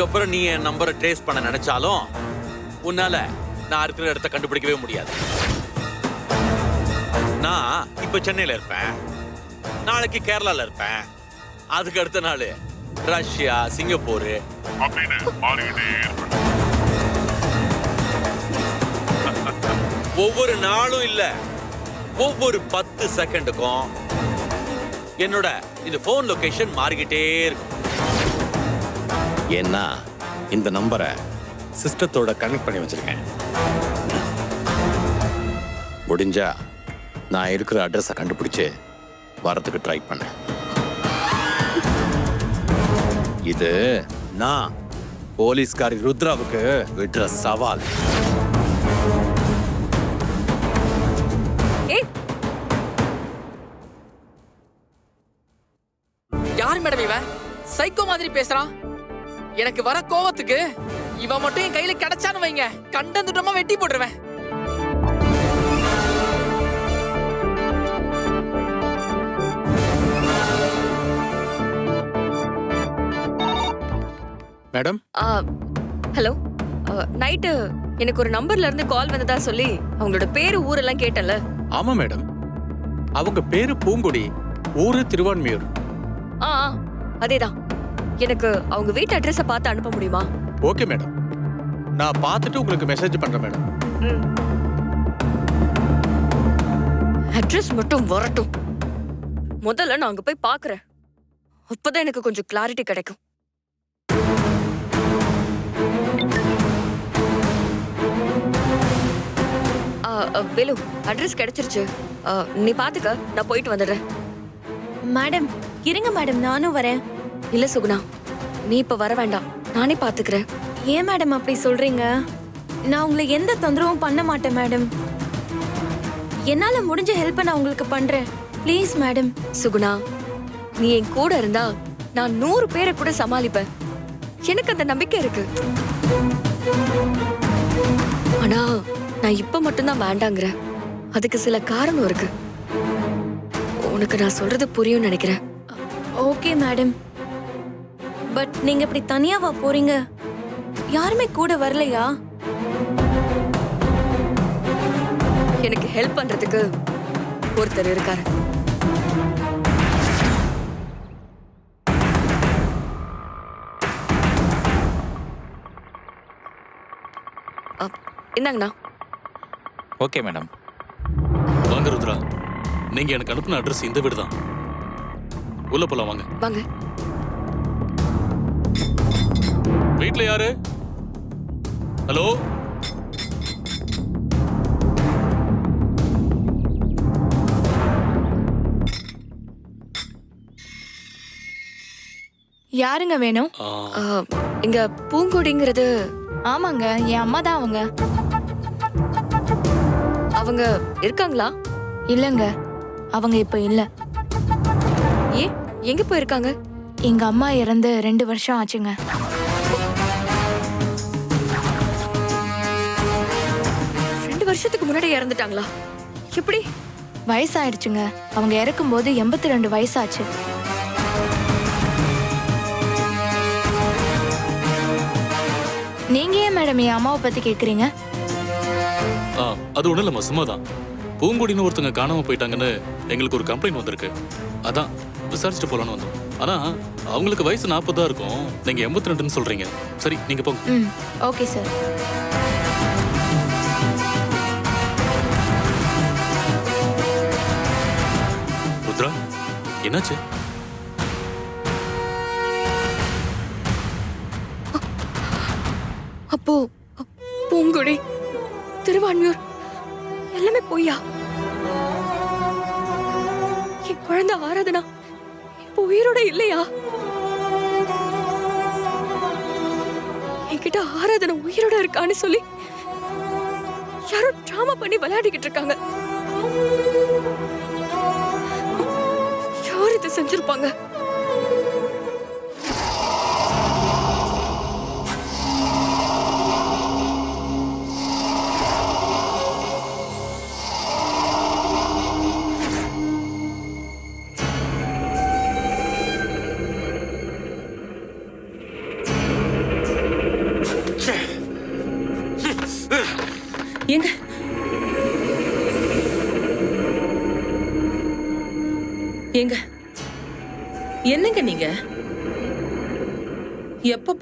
இதுக்கப்புறம் நீ என் நம்பரை ட்ரேஸ் பண்ண நினைச்சாலும் உன்னால நான் இருக்கிற இடத்த கண்டுபிடிக்கவே முடியாது. நான் இப்ப சென்னையில இருப்பேன். நாளைக்கு கேரளால இருப்பேன். அதுக்கு அடுத்த நாள் ரஷ்யா சிங்கப்பூர். ஒவ்வொரு நாளும் இல்ல ஒவ்வொரு பத்து செகண்டுக்கும் என்னோட இந்த போன் லொகேஷன் மாறிக்கிட்டே இருக்கும். ஏன்னா இந்த நம்பரை சிஸ்டத்தோட கனெக்ட் பண்ணி வச்சிருக்கேன். முடிஞ்சா நான் இருக்கிற அட்ரஸை கண்டுபிடிச்சு வரத்துக்கு ட்ரை பண்ணேன். இது நான் போலீஸ்காரி ருத்ராவுக்கு விடுற சவால். யார் மேடம் இவன்? சைக்கோ மாதிரி பேசுறான். எனக்கு வர கோவத்துக்கு இவன் மட்டும் என் கையில கிடைச்சான்னு வைங்க. கண்டந்துட்டமா வெட்டி போட்டுருவேன். மேடம்? ஆ, ஹலோ. நைட்டு எனக்கு ஒரு நம்பர்ல இருந்து கால் வந்ததா சொல்லி அவங்களோட பேரு ஊரெல்லாம் கேட்டல ஆமா மேடம். அவங்க பேரு பூங்குடி ஊரு திருவான்மியூர். ஆ ஆ, அதேதான். எனக்கு அவங்க வீட்டு அட்ரஸ பார்த்து அனுப்ப முடியுமா? ஓகே மேடம் நான் பார்த்துட்டு உங்களுக்கு மெசேஜ் பண்றேன் மேடம் அட்ரஸ் மட்டும் வரட்டும். முதல்ல நான் அங்க போய் பார்க்கறேன். அப்பதான் எனக்கு கொஞ்சம் கிளாரிட்டி கிடைக்கும். ஆ, ஆ, வேலு அட்ரஸ் கிடைச்சிருச்சு. நீ பாத்துக்க நான் போயிட்டு வந்துடுறேன். மேடம் இருங்க மேடம் நானும் வரேன். இல்ல சுகுணா நீ இப்ப வர வேண்டாம். நானே பாத்துக்கிறேன். ஏன் மேடம் அப்படி சொல்றீங்க? நான் உங்களை எந்த தொந்தரவும் பண்ண மாட்டேன் மேடம். என்னால முடிஞ்ச ஹெல்ப்பை நான் உங்களுக்கு பண்றேன். Please madam. சுகுணா நீ என் கூட இருந்தா நான் நூறு பேரை கூட சமாளிப்பேன். எனக்கு அந்த நம்பிக்கை இருக்கு. ஆனா நான் இப்ப மட்டும்தான் வேண்டாங்கிறேன். அதுக்கு சில காரணம் இருக்கு. உனக்கு நான் சொல்றது புரியும் நினைக்கிறேன். Okay madam. பட் நீங்க இப்படி தனியாவா போறீங்க? யாருமே கூட வரலையா? எனக்கு ஹெல்ப் பண்றதுக்கு ஒருத்தர் இருக்காரு. அ, இந்தாங்கண்ணா. Okay madam. வாங்க ருத்ரா. நீங்க எனக்கு அனுப்பின அட்ரஸ் இந்த வீடு தான் உள்ள போலாம் வாங்க. வாங்க. வீட்ல யாரு? ஹலோ? யாருங்க வேணும்? ஆ, இங்க பூங்கொடிங்கிறது ஆமாங்க என் அம்மா தான் அவங்க. அவங்க இருக்காங்களா? இல்லங்க அவங்க இப்ப இல்ல. ஏன் எங்க போயிருக்காங்க? எங்க அம்மா இறந்து ரெண்டு வருஷம் ஆச்சுங்க. வருஷத்துக்கு முன்னாடி இறந்துட்டாங்களா? எப்படி? வயசாயிடுச்சுங்க. அவங்க இறக்கும்போது எண்பத்தி ரெண்டு வயசாச்சு. நீங்க ஏன் மேடம் என் அம்மாவை பத்தி கேக்குறீங்க? ஆ, அது ஒண்ணும் இல்லம்மா சும்மா தான் பூங்குடின்னு ஒருத்தங்க காணாம போயிட்டாங்கன்னு எங்களுக்கு ஒரு கம்ப்ளைண்ட் வந்திருக்கு. அதான் விசாரிச்சுட்டு போலான்னு வந்தோம். ஆனா அவங்களுக்கு வயசு நாற்பது தான் இருக்கும். நீங்க எண்பத்தி ரெண்டுன்னு சொல்றீங்க. சரி நீங்க போங்க. ம் ஓகே சார். என்னாச்சு? அப்போ பூங்குடி திருவான்மையூர் திருவான்மியூர் எல்லாமே பொய்யா? என் குழந்தை ஆராதனா இப்போ உயிரோட இல்லையா? என்கிட்ட ஆராதனை உயிரோட இருக்கான்னு சொல்லி யாரோ டிராமா பண்ணி விளையாடிக்கிட்டு இருக்காங்க. செஞ்சிருப்பாங்க.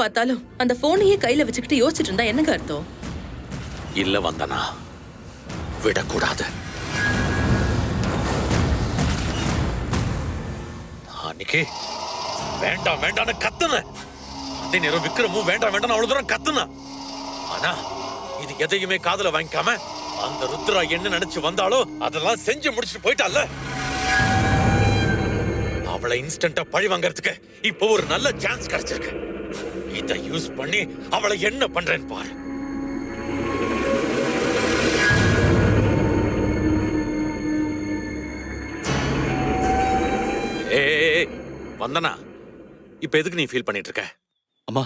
பார்த்தாலும் அந்த போனையே கையில வச்சுக்கிட்டு யோசிச்சுட்டு இருந்தா என்னங்க அர்த்தம்? இல்ல வந்தனா. விடக்கூடாது. அன்னைக்கு வேண்டாம் வேண்டாம்னு கத்துன அதே நேரம் விக்ரமும் வேண்டாம் வேண்டாம் அவ்வளவு தூரம் கத்துனா ஆனா இது எதையுமே காதுல வாங்கிக்காம அந்த ருத்ரா என்ன நினைச்சு வந்தாலோ அதெல்லாம் செஞ்சு முடிச்சுட்டு போயிட்டால அவளை இன்ஸ்டன்டா பழி வாங்கறதுக்கு இப்போ ஒரு நல்ல சான்ஸ் கிடைச்சிருக்கு. இதை யூஸ் பண்ணி அவளை என்ன பண்றேன்னு பாரு. ஏய் வந்தனா இப்ப எதுக்கு நீ ஃபீல் பண்ணிட்டு இருக்க? அம்மா.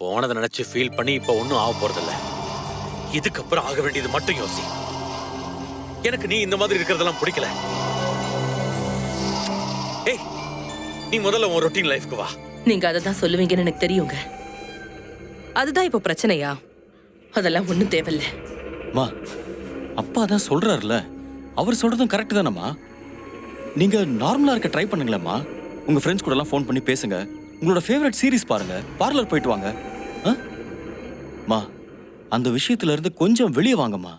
போனதை நினைச்சு ஃபீல் பண்ணி இப்ப ஒண்ணும் ஆக போறதில்ல. இதுக்கப்புறம் ஆக வேண்டியது மட்டும் யோசி. எனக்கு நீ இந்த மாதிரி இருக்கிறதெல்லாம் பிடிக்கல. ஏய் நீ முதல்ல உன் ரொட்டீன் லைஃப்க்கு வா. நீங்க அதை தான் சொல்லுவீங்கன்னு எனக்கு தெரியுங்க. அதுதான் இப்போ பிரச்சனையா? அதெல்லாம் ஒண்ணும் தேவையில்ல. அம்மா அப்பா தான் சொல்றாருல அவர் சொல்றதும் கரெக்ட் தானம்மா? நீங்க நார்மலா இருக்க ட்ரை பண்ணுங்களேம்மா. உங்க ஃப்ரெண்ட்ஸ் கூட எல்லாம் ஃபோன் பண்ணி பேசுங்க. உங்களோட ஃபேவரட் சீரிஸ் பாருங்க. பார்லர் போயிட்டு வாங்க. ஆ? அம்மா அந்த விஷயத்துல இருந்து கொஞ்சம் வெளியே வாங்கம்மா.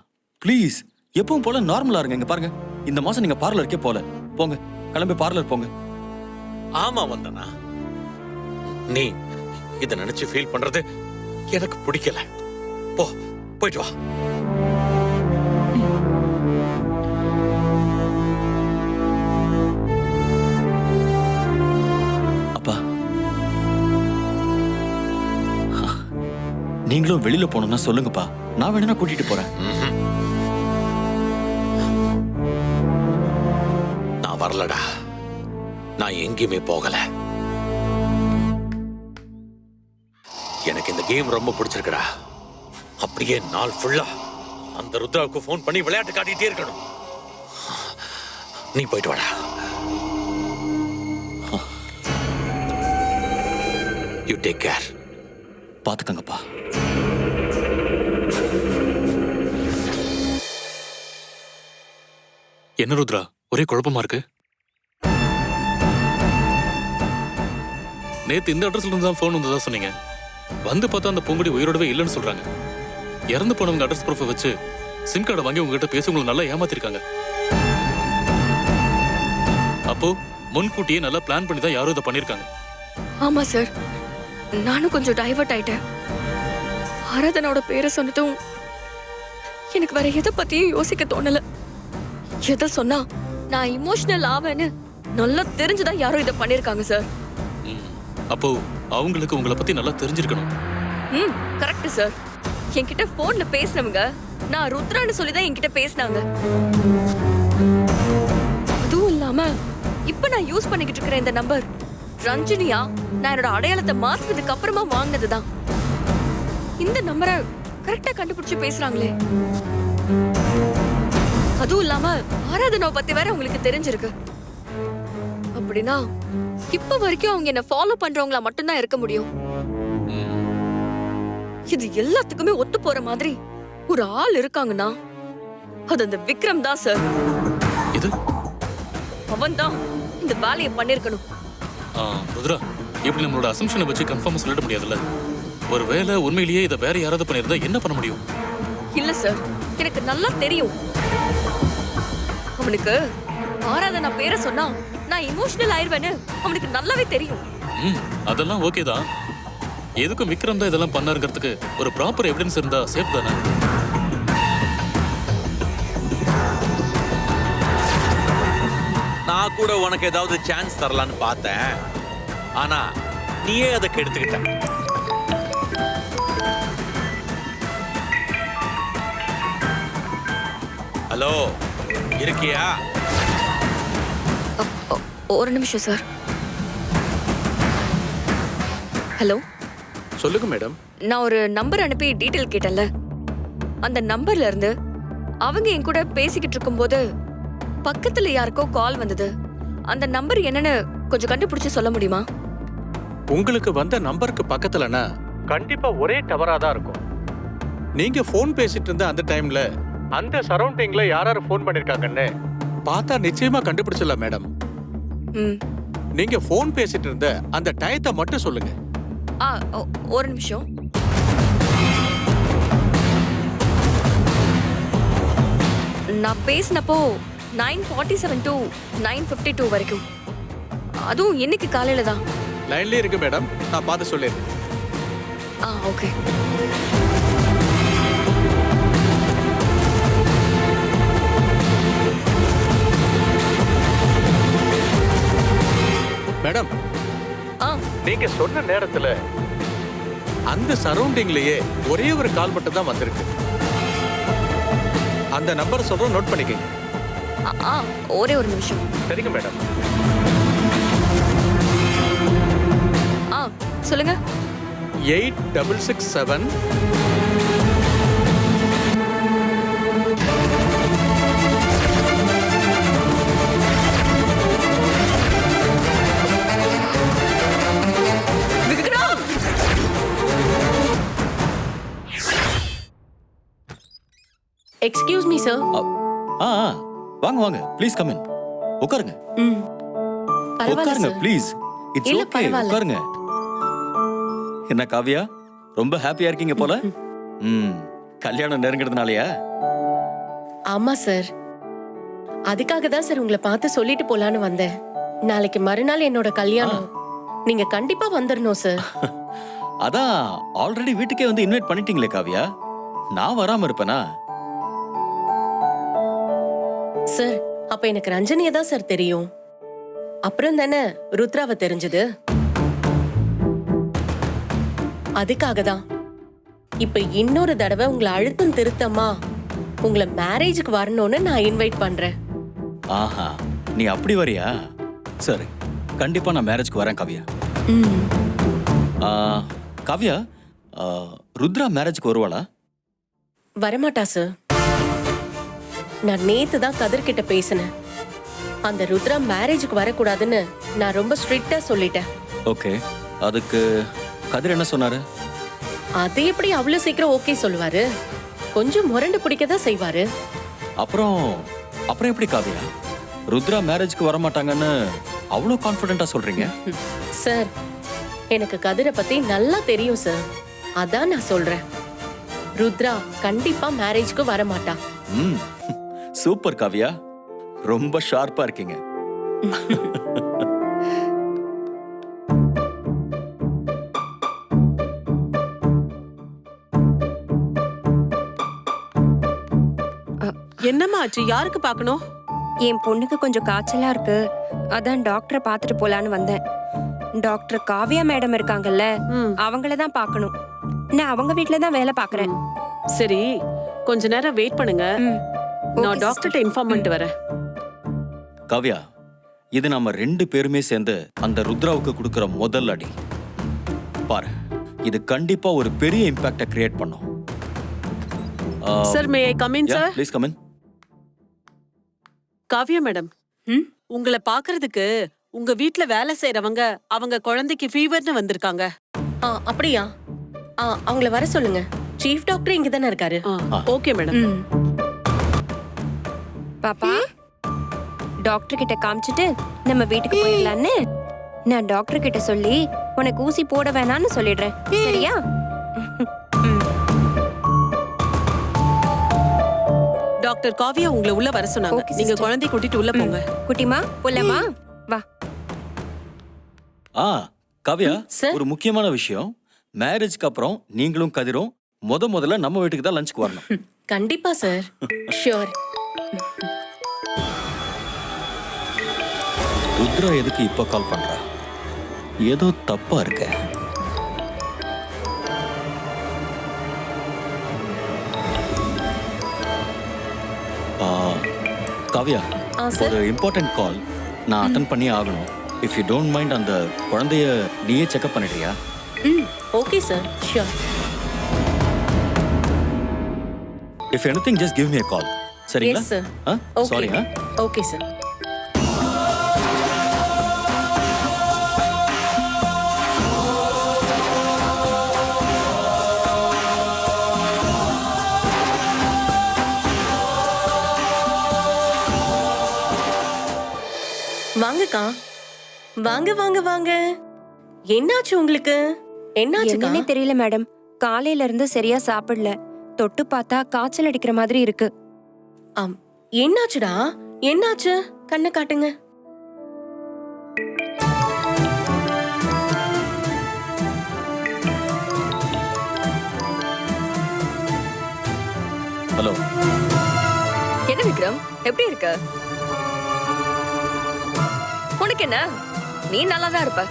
ப்ளீஸ் எப்பவும் போல நார்மலா இருங்க. இங்க பாருங்க. இந்த மாசம் நீங்க பார்லருக்கே போல. போங்க கிளம்பி பார்லர் போங்க. ஆமா வந்தனா. நீ இத நினைச்சு ஃபீல் பண்றது எனக்கு பிடிக்கல. போ போயிட்டு வா. அப்பா. நீங்களும் வெளியில போகணும்னா சொல்லுங்கப்பா. நான் வேணா கூட்டிட்டு போறேன். நான் வரலடா. நான் எங்கேயுமே போகல. கேம் ரொம்ப பிடிச்சிருக்குடா. அப்படியே நாள் ஃபுல்லா அந்த ருத்ராவுக்கு ஃபோன் பண்ணி விளையாட்டு காட்டிட்டே இருக்கணும். நீ போயிட்டு வாடா. யூ டேக் கேர் பாத்துக்கங்கப்பா. என்ன ருத்ரா ஒரே குழப்பமா இருக்கு? நேத்து இந்த அட்ரஸ்ல இருந்து தான் ஃபோன் வந்ததா சொன்னீங்க? வந்து பார்த்தா அந்த பூங்குடி உயிரோடவே இல்லைன்னு சொல்றாங்க. இறந்து போனவங்க அட்ரஸ் ப்ரூஃபை வச்சு சிம் கார்டை வாங்கி உங்ககிட்ட பேசி உங்களை நல்லா ஏமாத்திருக்காங்க. அப்போ முன்கூட்டியே நல்லா பிளான் பண்ணி தான் யாரும் இதை பண்ணிருக்காங்க. ஆமா சார் நானும் கொஞ்சம் டைவர்ட் ஆயிட்டேன். ஆராதனாவோட பேரை சொன்னதும் எனக்கு வேற எதை பத்தியும் யோசிக்க தோணல. எதை சொன்னா நான் இமோஷனல் ஆவேன்னு நல்லா தெரிஞ்சுதான் யாரோ இதை பண்ணிருக்காங்க சார். அப்போ அவங்களுக்கு உங்களை பத்தி நல்லா தெரிஞ்சிருக்கணும். ம் கரெக்ட் சார் என்கிட்ட போன்ல பேசினவங்க நான் ருத்ரான்னு சொல்லி தான் என்கிட்ட பேசினாங்க. அதுவும் இல்லாம இப்ப நான் யூஸ் பண்ணிக்கிட்டு இருக்கிற இந்த நம்பர் ரஞ்சினியா நான் என்னோட அடையாளத்தை மாத்துனதுக்கு அப்புறமா வாங்கினதுதான் இந்த நம்பரை கரெக்டா கண்டுபிடிச்சு பேசுறாங்களே. அதுவும் இல்லாம ஆராதனாவை பத்தி வேற உங்களுக்கு தெரிஞ்சிருக்கு. அப்படின்னா இப்ப வரைக்கும் அவங்க என்ன ஃபாலோ பண்றவங்களா மட்டும்தான் இருக்க முடியும். இது எல்லாத்துக்குமே ஒத்து போற மாதிரி ஒரு ஆள் இருக்காங்கன்னா அது அந்த விக்ரம் தான் சார் இது அவன் தான் இந்த வேலையை பண்ணிருக்கணும். ஆ, ருத்ரா இப்படி நம்மளோட அசம்ஷனை வச்சு கன்ஃபார்மா சொல்லிட முடியாதுல்ல? ஒருவேளை உண்மையிலேயே இதை வேற யாராவது பண்ணியிருந்தா என்ன பண்ண முடியும்? இல்ல சார் எனக்கு நல்லா தெரியும். அவனுக்கு ஆராதனா பேரை சொன்னா நான் இமோஷனல் ஆயிருவேன்னு அவனுக்கு நல்லாவே தெரியும். ம் அதெல்லாம் ஓகே தான். எதுக்கும் விக்ரம் தான் இதெல்லாம் பண்ணாருங்கிறதுக்கு ஒரு ப்ராப்பர் எவிடன்ஸ் இருந்தா சேஃப் தானே? நான் கூட உனக்கு ஏதாவது சான்ஸ் தரலான்னு பார்த்தேன். ஆனா நீயே அதை கெடுத்துக்கிட்ட. ஹலோ இருக்கியா? ஒரு நிமிஷம் சார் ஹலோ சொல்லுங்க மேடம் நான் ஒரு நம்பர் அனுப்பி டீட்டெயில் கேட்டேன்ல. அந்த நம்பர்ல இருந்து அவங்க என் கூட பேசிக்கிட்டு இருக்கும்போது பக்கத்துல யாருக்கோ கால் வந்தது. அந்த நம்பர் என்னன்னு கொஞ்சம் கண்டுபிடிச்சு சொல்ல முடியுமா? உங்களுக்கு வந்த நம்பருக்கு பக்கத்துலனா? கண்டிப்பா ஒரே டவரா தான் இருக்கும். நீங்க ஃபோன் பேசிட்டு இருந்த அந்த டைம்ல அந்த சரௌண்டிங்ல யார் யார் ஃபோன் பண்ணிருக்காங்கன்னு பார்த்தா நிச்சயமா கண்டுபிடிச்சிடலாம் மேடம் நீங்க ஃபோன் பேசிட்டு இருந்த அந்த டயத்தை மட்டும் சொல்லுங்க. ஆ ஒரு நிமிஷம். நான் பேசினப்போ nine forty seven to nine fifty two வரைக்கும். அதுவும் இன்னைக்கு காலையில தான் லைன்லயே இருக்கு மேடம். நான் பார்த்து சொல்லிடுறேன். ஆ ஓகே. மேடம். ஆ. நீங்க சொன்ன நேரத்துல அந்த சரௌண்டிங்லயே ஒரே ஒரு கால் மட்டும் தான் வந்திருக்கு. அந்த நம்பர் சொல்றோம் நோட் பண்ணிக்கங்க. ஒரே ஒரு நிமிஷம். சரிங்க மேடம். ஆ சொல்லுங்க. Eight double six seven. Excuse me sir ஆ வாங்க வாங்க. ப்ளீஸ் கம் இன் உட்காருங்க. ம். உட்காருங்க ப்ளீஸ் இட்ஸ் ஓகே. உட்காருங்க. என்ன காவியா? ரொம்ப ஹாப்பியா இருக்கீங்க போல? ம் கல்யாணம் நெருங்கிறதுனாலயா? ஆமா சார் அதுக்காக தான் சார் உங்களை பார்த்து சொல்லிட்டு போலான்னு வந்தேன். நாளைக்கு மறுநாள் என்னோட கல்யாணம். நீங்க கண்டிப்பா வந்துடணும் சார் அதான் ஆல்ரெடி வீட்டுக்கே வந்து இன்வைட் பண்ணிட்டீங்களே காவியா? நான் வராம இருப்பேனா? சார் அப்ப எனக்கு ரஞ்சனியை தான் சார் தெரியும். அப்புறம் தானே ருத்ராவை தெரிஞ்சது? அதுக்காக தான். இப்ப இன்னொரு தடவை உங்களை அழுத்தம் திருத்தமா உங்களை மேரேஜுக்கு வரணும்னு நான் இன்வைட் பண்றேன். ஆஹா நீ அப்படி வரியா? சரி கண்டிப்பா நான் மேரேஜ்க்கு வரேன் காவியா. ம். ஆ, காவியா ஆ, ருத்ரா மேரேஜ்க்கு வருவாளா? வரமாட்டா சார் நான் நேத்து தான் கதிர்கிட்ட பேசினேன். அந்த ருத்ரா மேரேஜுக்கு வரக்கூடாதுன்னு நான் ரொம்ப ஸ்ட்ரிக்டா சொல்லிட்டேன். ஓகே. அதுக்கு கதிர் என்ன சொன்னாரு? அது எப்படி அவ்வளவு சீக்கிரம் ஓகே சொல்லுவாரு? கொஞ்சம் முரண்டு பிடிக்க தான் செய்வாரு. அப்புறம் அப்புறம் எப்படி காவியா? ருத்ரா மேரேஜ்க்கு வர மாட்டாங்கன்னு அவ்வளோ கான்ஃபிடென்ட்டா சொல்றீங்க? சார் எனக்கு கதிரை பத்தி நல்லா தெரியும் சார் அதான் நான் சொல்றேன். ருத்ரா கண்டிப்பா மேரேஜ்க்கு வர மாட்டா ம். சூப்பர் காவியா. ரொம்ப ஷார்ப்பா இருக்கீங்க. என்னம்மா ஆச்சு? யாருக்கு பார்க்கணும்? என் பொண்ணுக்கு கொஞ்சம் காய்ச்சலா இருக்கு. அதான் டாக்டரை பார்த்துட்டு போலான்னு வந்தேன். டாக்டர் காவ்யா மேடம் இருக்காங்கல்ல அவங்கள தான் பார்க்கணும். நான் அவங்க வீட்ல தான் வேலை பார்க்கறேன். சரி கொஞ்ச நேரம் வெயிட் பண்ணுங்க. நான் டாக்டர்கிட்ட இன்ஃபார்ம் பண்ணிட்டு வரேன். காவ்யா இது நாம ரெண்டு பேருமே சேர்ந்து அந்த ருத்ராவுக்கு கொடுக்கிற முதல் அடி. பாரு இது கண்டிப்பா ஒரு பெரிய இம்பாக்ட கிரியேட் பண்ணும். Sir may I come in sir please come in Kavya madam? உங்களை பாக்குறதுக்கு உங்க வீட்ல வேலை செய்யறவங்க அவங்க குழந்தைக்கு ஃபீவர்னு வந்திருக்காங்க. ஆ அப்படியா? ஆ அவங்கள வர சொல்லுங்க. சீஃப் டாக்டர் இங்க தானே இருக்காரு. Okay madam. பாப்பா? டாக்டர் கிட்ட காமிச்சிட்டு நம்ம வீட்டுக்கு போயிடலான்னு. நான் டாக்டர் கிட்ட சொல்லி உனக்கு ஊசி போட வேணாம்னு சொல்லிடுறேன். சரியா? டாக்டர் காவ்யா உங்களை உள்ள வர சொன்னாங்க. Okay, நீங்க sister. குழந்தை கூட்டிட்டு உள்ள போங்க. குட்டிமா? புள்ளமா வா. ஆ காவ்யா சார். ஒரு முக்கியமான விஷயம். மேரேஜ்க்கு அப்புறம் நீங்களும் கதிரும் முத முதல்ல நம்ம வீட்டுக்கு தான் லஞ்சுக்கு வரணும். கண்டிப்பா சார் ஷியோர் ருத்ரா எதுக்கு இப்ப கால் பண்றா? ஏதோ தப்பா இருக்க. காவ்யா ஒரு இம்பார்ட்டன்ட் கால் நான் அட்டன் பண்ணி ஆகணும். இஃப் யூ டோன்ட் மைண்ட் அந்த குழந்தைய நீயே செக்அப் பண்ணிட்டியா ம் okay sir sure if anything just give me call சரிங்களா? சார் ஓகே சாரி வாங்கக்கா. வாங்க வாங்க வாங்க. என்னாச்சு உங்களுக்கு? என்னாச்சுக்கா? என்னன்னே தெரியல மேடம். காலையில இருந்து சரியா சாப்பிடல. தொட்டு பார்த்தா காய்ச்சல் அடிக்கிற மாதிரி இருக்கு. ஆம் என்னாச்சுடா? என்னாச்சு? கண்ணை காட்டுங்க. ஹலோ. என்ன விக்ரம்? எப்படி இருக்க? உனக்கு என்ன? நீ நல்லா தான் இருப்ப.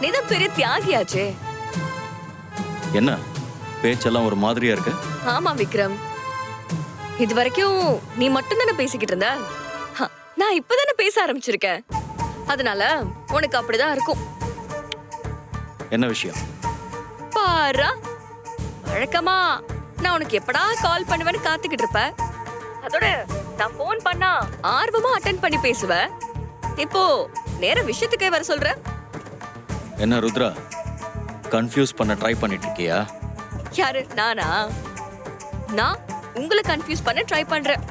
நீ தான் பெரிய தியாகியாச்சே. என்ன? பேச்செல்லாம் ஒரு மாதிரியா இருக்கு? ஆமா விக்ரம். இது வரைக்கும் நீ மட்டும் தானே பேசிக்கிட்டு இருந்த? நான் இப்பதானே பேச ஆரம்பிச்சிருக்கேன். அதனால உனக்கு அப்படிதான் இருக்கும். என்ன விஷயம்? பாரா வழக்கமா நான் உனக்கு எப்படா கால் பண்ணுவேன்னு காத்துக்கிட்டு இருப்ப? அதோட நான் ஃபோன் பண்ணா. ஆர்வமா அட்டென்ட் பண்ணி பேசுவ? இப்போ நேர விஷயத்துக்கே வர சொல்ற. என்ன ருத்ரா கன்ஃபியூஸ் பண்ண ட்ரை பண்ணிட்டு இருக்கியா? யாரு நானா? நான் உங்களை கன்ஃபியூஸ் பண்ண ட்ரை பண்றேன்.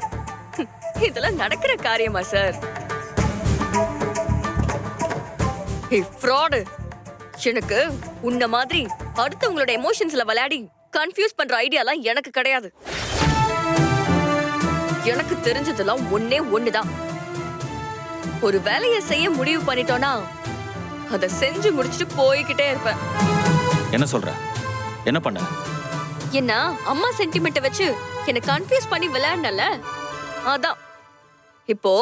இதெல்லாம் நடக்கிற காரியமா சார் ஃப்ராடு எனக்கு உன்ன மாதிரி அடுத்தவங்களோட எமோஷன்ஸ்ல விளையாடி கன்ஃபியூஸ் பண்ற ஐடியாலாம் எனக்கு கிடையாது. எனக்கு தெரிஞ்சதெல்லாம் ஒண்ணே ஒண்ணுதான். ஒரு வேலையை செய்ய முடிவு பண்ணிட்டோம்னா அதை செஞ்சு முடிச்சுட்டு போய்கிட்டே இருப்பேன். என்ன சொல்ற? என்ன பண்ண? என்ன அம்மா சென்டிமெண்ட்டை வச்சு என்ன கன்ஃபியூஸ் பண்ணி விளையாடனல அதான். இப்போ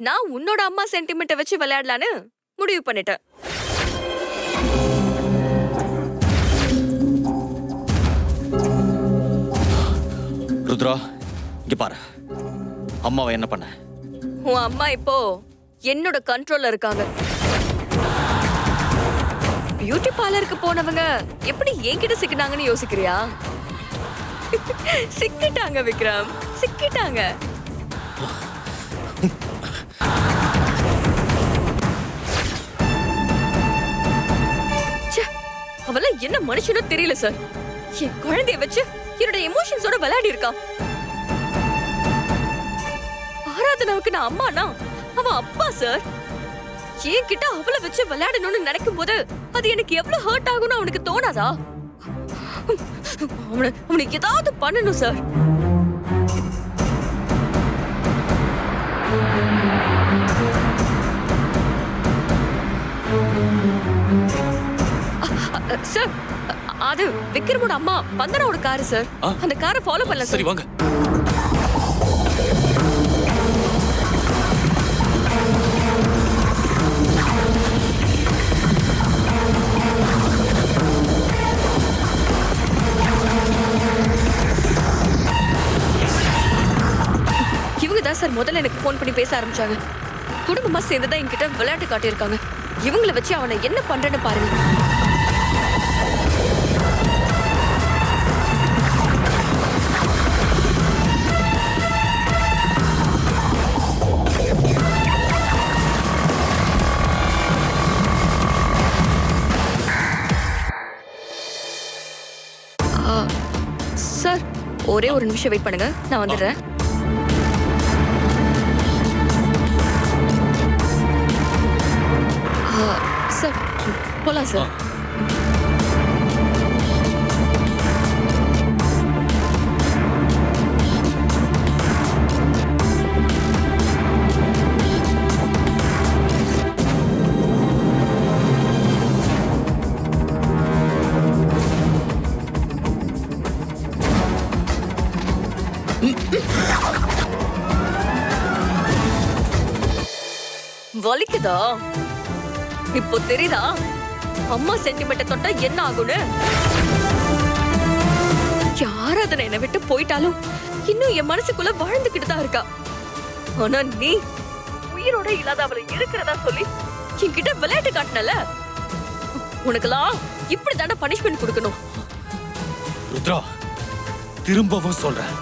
நான் உன்னோட அம்மா சென்டிமெண்ட்டை வச்சு விளையாடலான்னு முடிவு பண்ணிட்டேன். ருத்ரா இங்க பாரு. அம்மாவை என்ன பண்ண? உன் அம்மா இப்போ என்னோட கண்ட்ரோல்ல இருக்காங்க. பியூட்டி பார்லருக்கு போனவங்க எப்படி என்கிட்ட சிக்கினாங்கன்னு யோசிக்கிறியா? சிக்கிட்டாங்க விக்ரம். சிக்கிட்டாங்க. ச்சே, அவெல்லாம் என்ன மனுஷனோ தெரியல சார் என் குழந்தைய வச்சு என்னோட எமோஷன்ஸோட விளையாடி இருக்கான் ஆராதனாவுக்கு நான் அம்மானா? அவன் அப்பா சார் என்கிட்ட அவளை வச்சு விளையாடணும்னு நினைக்கும் போது அது எனக்கு எவ்வளவு ஹர்ட் ஆகும்னு அவனுக்கு தோணாதா? அவனை அவனுக்கு ஏதாவது பண்ணணும் சார் சார் அது விக்ரமோட அம்மா வந்தனாவோட காரு சார்? அந்த காரை ஃபாலோ பண்ணல சார் வாங்க. தான் முதல்ல எனக்கு ஃபோன் பண்ணி பேச ஆரம்பிச்சாங்க. குடும்பமா சேர்ந்து தான் என்கிட்ட விளையாட்டு காட்டியிருக்காங்க. இவங்களை வச்சு அவனை என்ன பண்றேன்னு பாருங்க. ஆ, சார் ஒரே ஒரு நிமிஷம் வெயிட் பண்ணுங்க. நான் வந்துடுறேன். போலாம் சார். வலிக்குதா? இப்போ தெரியுதா? அம்மா சென்டிமெண்ட்டை தொட்டா என்ன ஆகும்னு? யார் அதனை என்னை விட்டு போயிட்டாலும் இன்னும் என் மனசுக்குள்ள வாழ்ந்துகிட்டு தான் இருக்கா. ஆனா நீ உயிரோட இல்லாத அவளை இருக்கிறதா சொல்லி என்கிட்ட விளையாட்டு காட்டினல உனக்கெல்லாம் இப்படி தானே பனிஷ்மெண்ட் கொடுக்கணும். ருத்ரா திரும்பவும் சொல்றேன்.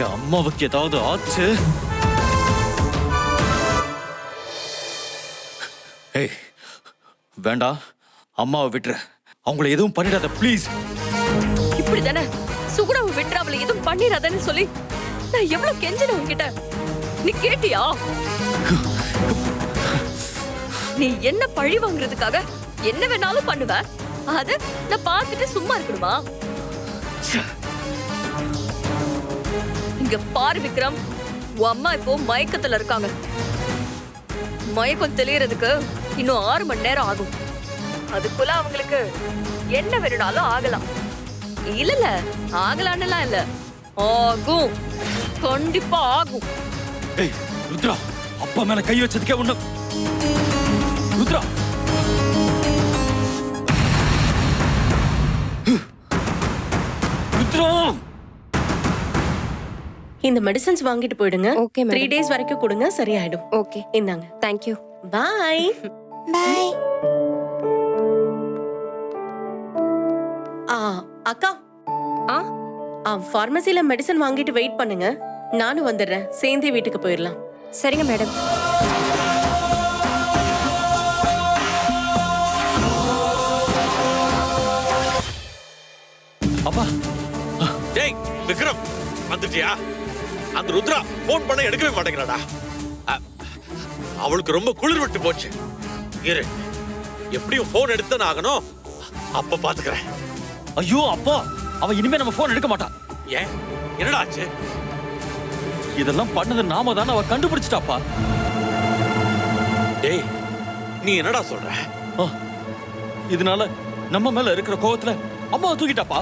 என் அம்மாவுக்கு ஏதாவது ஆச்சு? ஏய் வேண்டாம். அம்மாவை விட்டுற அவங்கள எதுவும் பண்ணிடாத ப்ளீஸ் இப்படி தானே சுகுணாவை விட்டுற அவளை எதுவும் பண்ணிடாதன்னு சொல்லி நான் எவ்வளவு கெஞ்சின உன்கிட்ட? நீ கேட்டியா? நீ என்ன பழி வாங்குறதுக்காக என்ன வேணாலும் பண்ணுவ? அத நான் பார்த்துட்டு சும்மா இருக்கணுமா? இங்க பாரு விக்ரம். உன் அம்மா இப்போ மயக்கத்துல இருக்காங்க. மயக்கம் தெளியறதுக்கு இன்னும் ஆறு மணி நேரம் ஆகும். அதுக்குள்ள அவங்களுக்கு என்ன வேணும்னாலும் ஆகலாம். இல்ல இல்ல ஆகலான்னுலாம் இல்ல. ஆகும். கண்டிப்பா ஆகும். ஏய் ருத்ரா அப்பா மேல கை வச்சதுக்கே ஒண்ணு ருத்ரா! ருத்ரா! இந்த மெடிசன்ஸ் வாங்கிட்டு போயிடுங்க. Madam. த்ரீ டேஸ் வரைக்கும் கொடுங்க சரியாயிடும். ஓகே இந்தாங்க. தேங்க்யூ பாய் பாய் அக்கா. ஆ? ஆ ஃபார்மசில மெடிசன் வாங்கிட்டு வெயிட் பண்ணுங்க. நானும் வந்துடுறேன். சேர்ந்தே வீட்டுக்கு போயிடலாம். சரிங்க மேடம் அப்பா. டேய் விக்ரம். வந்துட்டியா? அந்த ருத்ரா ஃபோன் பண்ண எடுக்கவே மாட்டேங்கிறாடா. அ- அவளுக்கு ரொம்ப குளிர் விட்டு போச்சு. இரு. எப்படியும் ஃபோன் எடுத்து ஆகணும். அப்ப பாத்துக்கிறேன். ஐயோ அப்பா. அவ இனிமே நம்ம போன் எடுக்க மாட்டான். ஏன்? என்னடா ஆச்சு? இதெல்லாம் பண்ணது நாம தானே அவ கண்டுபிடிச்சிட்டாப்பா. டேய் நீ என்னடா சொல்ற? இதனால நம்ம மேல இருக்கிற கோவத்துல அம்மாவை தூக்கிட்டாப்பா.